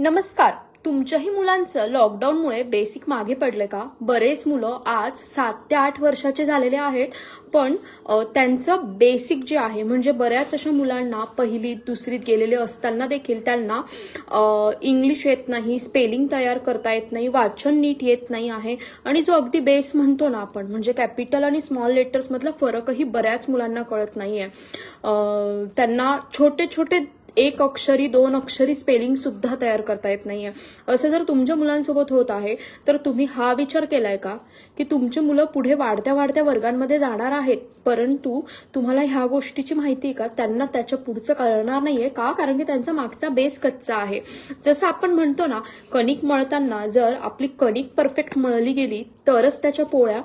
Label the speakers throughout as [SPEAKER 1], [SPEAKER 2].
[SPEAKER 1] नमस्कार. तुमच्याही मुलांचं लॉकडाऊनमुळे बेसिक मागे पडले का? बरेच मुलं आज सात ते आठ वर्षाचे झालेले आहेत पण त्यांचं बेसिक जे आहे म्हणजे बऱ्याच अशा मुलांना पहिलीत दुसरीत गेलेले असताना देखील त्यांना इंग्लिश येत नाही स्पेलिंग तयार करता येत नाही वाचन नीट येत नाही आहे. आणि जो अगदी बेस म्हणतो ना आपण म्हणजे कॅपिटल आणि स्मॉल लेटर्समधला फरकही बऱ्याच मुलांना कळत नाही आहे त्यांना छोटे छोटे एक अक्षरी दोन अक्षरी स्पेलिंग सुद्धा तयार करता येत नाहीये. असं जर तुमच्या मुलांसोबत होत आहे तर तुम्ही हा विचार केलाय का? की तुमची मुलं पुढे वाढत्या वाढत्या वर्गांमध्ये जाणार आहेत परंतु तुम्हाला ह्या गोष्टीची माहिती आहे का? त्यांना त्याच्या पुढचं कळणार नाहीये. का? कारण की त्यांचा मागचा बेस कच्चा आहे. जसं आपण म्हणतो ना कणिक मळताना जर आपली कणिक परफेक्ट मळली गेली तरच त्याच्या पोळ्या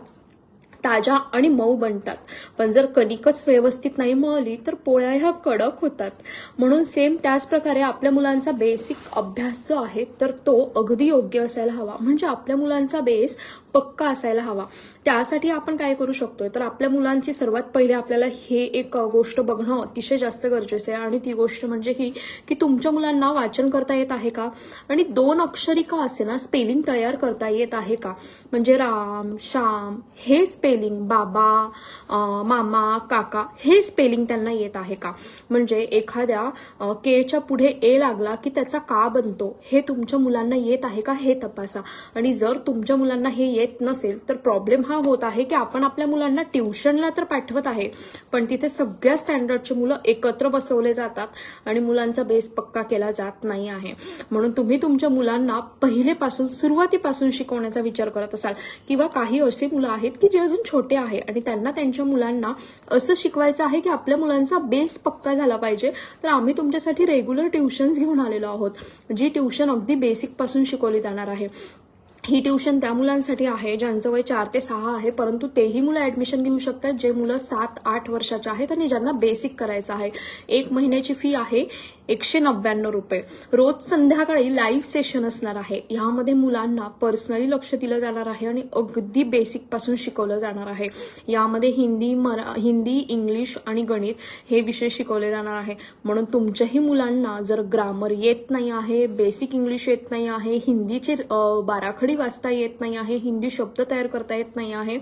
[SPEAKER 1] ताज्या आणि मऊ बनतात. पण जर कणिकच व्यवस्थित नाही मळली तर पोळ्या ह्या कडक होतात. म्हणून सेम त्याच प्रकारे आपल्या मुलांचा बेसिक अभ्यास जो आहे तर तो अगदी योग्य असायला हवा. म्हणजे आपल्या मुलांचा बेस पक्का असायला हवा. त्यासाठी आपण काय करू शकतोय? तर आपल्या मुलांची सर्वात पहिले आपल्याला हे एक गोष्ट बघणं अतिशय जास्त गरजेचं आहे. आणि ती गोष्ट म्हणजे ही की तुमच्या मुलांना वाचन करता येत आहे का? आणि दोन अक्षरी का असे ना स्पेलिंग तयार करता येत आहे का? म्हणजे राम श्याम हे स्पेलिंग बाबा मामा काका हे स्पेलिंग त्यांना येत आहे का? म्हणजे एखाद्या केच्या पुढे ए लागला की त्याचा का बनतो? हे तुमच्या मुलांना येत आहे का? हे तपासा. आणि जर तुमच्या मुलांना हे येत नसेल तर प्रॉब्लेम हा होत आहे की आपण आपल्या मुलांना ट्युशनला तर पाठवत आहे पण तिथे सगळ्या स्टँडर्डची मुलं एकत्र बसवले जातात आणि मुलांचा बेस पक्का केला जात नाही आहे. म्हणून तुम्ही तुमच्या मुलांना पहिलेपासून सुरुवातीपासून शिकवण्याचा विचार करत असाल. किंवा काही असे मुलं आहेत की जे अजून छोटे आहे आणि त्यांना त्यांच्या मुलांना असं शिकवायचं आहे की आपल्या मुलांचा बेस पक्का झाला पाहिजे. तर आम्ही तुमच्यासाठी रेग्युलर ट्युशन्स घेऊन आलेलो आहोत जी ट्युशन अगदी बेसिकपासून शिकवली जाणार आहे. ही ट्युशन त्या मुलांसाठी आहे ज्यांचं वय चार ते सहा आहे परंतु तेही मुलं ऍडमिशन घेऊ शकतात. जे मुलं सात आठ वर्षाचे आहेत आणि ज्यांना बेसिक करायचं आहे. एक महिन्याची फी आहे. एकशे नव्याण्णव रुपये. रोज संध्याकाळी लाईव्ह सेशन असणार आहे. ह्यामध्ये मुलांना पर्सनली लक्ष दिलं जाणार आहे आणि अगदी बेसिकपासून शिकवलं जाणार आहे. यामध्ये हिंदी मरा हिंदी इंग्लिश आणि गणित हे विषय शिकवले जाणार आहे. म्हणून तुमच्याही मुलांना जर ग्रामर येत नाही आहे बेसिक इंग्लिश येत नाही आहे हिंदीचे बाराखडी वाचता येत नाही आहे हिंदी शब्द तयार करता येत नाही आहे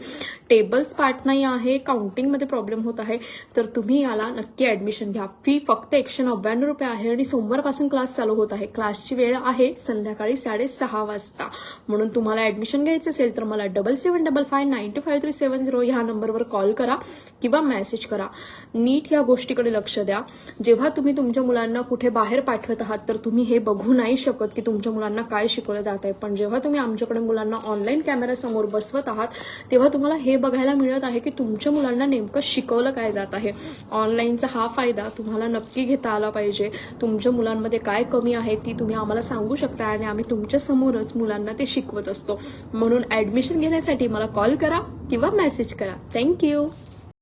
[SPEAKER 1] टेबल्स पाठ नाही आहे काउंटिंगमध्ये प्रॉब्लेम होत आहे तर तुम्ही याला नक्की ऍडमिशन घ्या. फी फक्त एकशे नव्याण्णव रुपये आहे आणि सोमवारपासून क्लास चालू होत आहे. क्लासची वेळ आहे संध्याकाळी साडेसहा वाजता. म्हणून तुम्हाला ऍडमिशन घ्यायचं असेल तर मला double seven double five nine two five three seven zero ह्या नंबरवर कॉल करा किंवा मेसेज करा. नीट ह्या गोष्टीकडे लक्ष द्या. जेव्हा तुम्ही तुमच्या मुलांना कुठे बाहेर पाठवत आहात तर तुम्ही हे बघू नाही शकत की तुमच्या मुलांना काय शिकवलं जात आहे पण जेव्हा तुम्ही आमच्याकडे मुलांना ऑनलाईन कॅमेऱ्यासमोर बसवत आहात तेव्हा तुम्हाला हे बघायला मिळत आहे की तुमच्या मुलांना नेमकं शिकवलं काय जात आहे. ऑनलाईनचा हा फायदा तुम्हाला नक्की घेता आला पाहिजे. तुमच्या मुलांमध्ये काय कमी आहे ती तुम्ही आम्हाला सांगू शकता आणि आम्ही तुमच्या समोरच मुलांना ते शिकवत असतो. म्हणून ऍडमिशन घेण्यासाठी मला कॉल करा किंवा मेसेज करा. थँक्यू